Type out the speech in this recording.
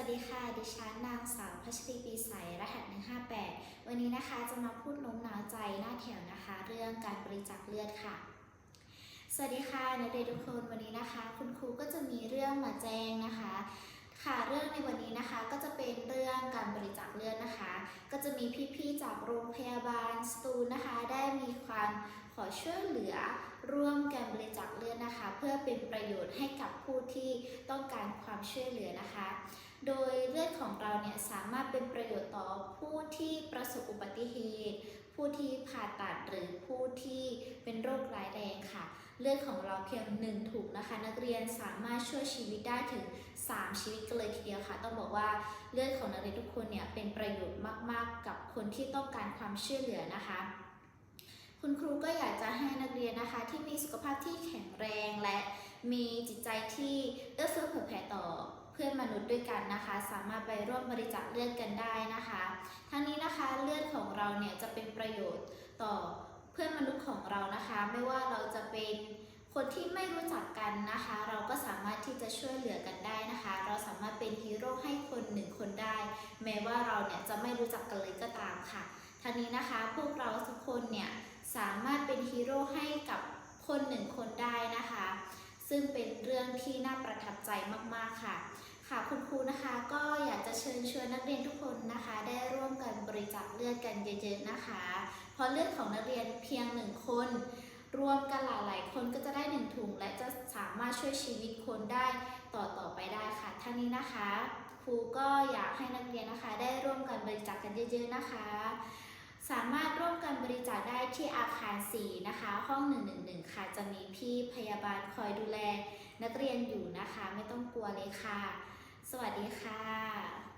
วัสดีค่ะ ดิฉันนางสาวพัชรีปีใสรหัส 158 วันนี้นะคะจะมาพูดโน้มน้าวใจหน้าแถวนะคะ เรื่องการบริจาคเลือดค่ะ สวัสดีค่ะนักเรียนทุกคนวันนี้นะคะ คุณครูก็จะมีเรื่องมาแจ้งนะคะ ค่ะเรื่องในวันนี้นะคะก็จะเป็นเรื่องการบริจาคเลือดนะคะ ก็จะมีพี่ๆจากโรงพยาบาลสตูลนะคะ ได้มีความขอช่วยเหลือร่วมการบริจาคเลือด เป็นประโยชน์ให้กับผู้ที่ต้องการความช่วยเหลือนะคะ โดยเลือดของเราเนี่ยสามารถเป็นประโยชน์ต่อผู้ที่ประสบอุบัติเหตุ ผู้ที่ผ่าตัดหรือผู้ที่เป็นโรคร้ายแรงค่ะ เลือดของเราเพียงหนึ่งถุงนะคะ นักเรียนสามารถช่วยชีวิตได้ถึง 3 ชีวิตกันเลยทีเดียวค่ะ ต้องบอกว่าเลือดของนักเรียนทุกคนเนี่ยเป็นประโยชน์มาก ๆ กับคนที่ต้องการความช่วยเหลือนะคะ คุณครูก็อยาก นักเรียนนะคะ ที่มีสุขภาพที่แข็งแรงและมีจิตใจที่เอื้อเฟื้อเผื่อแผ่ต่อเพื่อนมนุษย์ด้วยกันนะคะ สามารถไปร่วมบริจาคเลือดกันได้นะคะ ทั้งนี้นะคะเลือดของเราเนี่ยจะเป็นประโยชน์ต่อเพื่อนมนุษย์ของเรานะคะ ไม่ว่าเราจะเป็นคนที่ไม่รู้จักกันนะคะ เราก็สามารถที่จะช่วยเหลือกันได้นะคะ เราสามารถเป็นฮีโร่ให้คนหนึ่งคนได้ แม้ว่าเราเนี่ยจะไม่รู้จักกันเลยก็ตามค่ะทั้งนี้นะคะพวกเราทุกคนเนี่ย สามารถเป็นฮีโร่ให้กับคนหนึ่งคนได้นะคะ ซึ่งเป็นเรื่องที่น่าประทับใจมากๆค่ะ ค่ะคุณครูนะคะก็อยากจะเชิญชวนนักเรียนทุกคนนะคะ ได้ร่วมกันบริจาคเลือดกันเยอะๆนะคะ เพราะเลือดของนักเรียนเพียงหนึ่งคน รวมกันหลายๆคนก็จะได้หนึ่งถุง และจะสามารถช่วยชีวิตคนได้ต่อต่อๆไปได้ค่ะท่านี้นะคะครูก็อยากให้นักเรียนนะคะ ได้ร่วมกันบริจาคกันเยอะ ๆนะคะ สามารถ ร่วมกันบริจาได้ที่อาคาร 4 นะคะ ห้อง 111 ค่ะ จะมีพี่พยาบาลคอยดูแลนักเรียนอยู่นะคะ ไม่ต้องกลัวเลยค่ะ สวัสดีค่ะ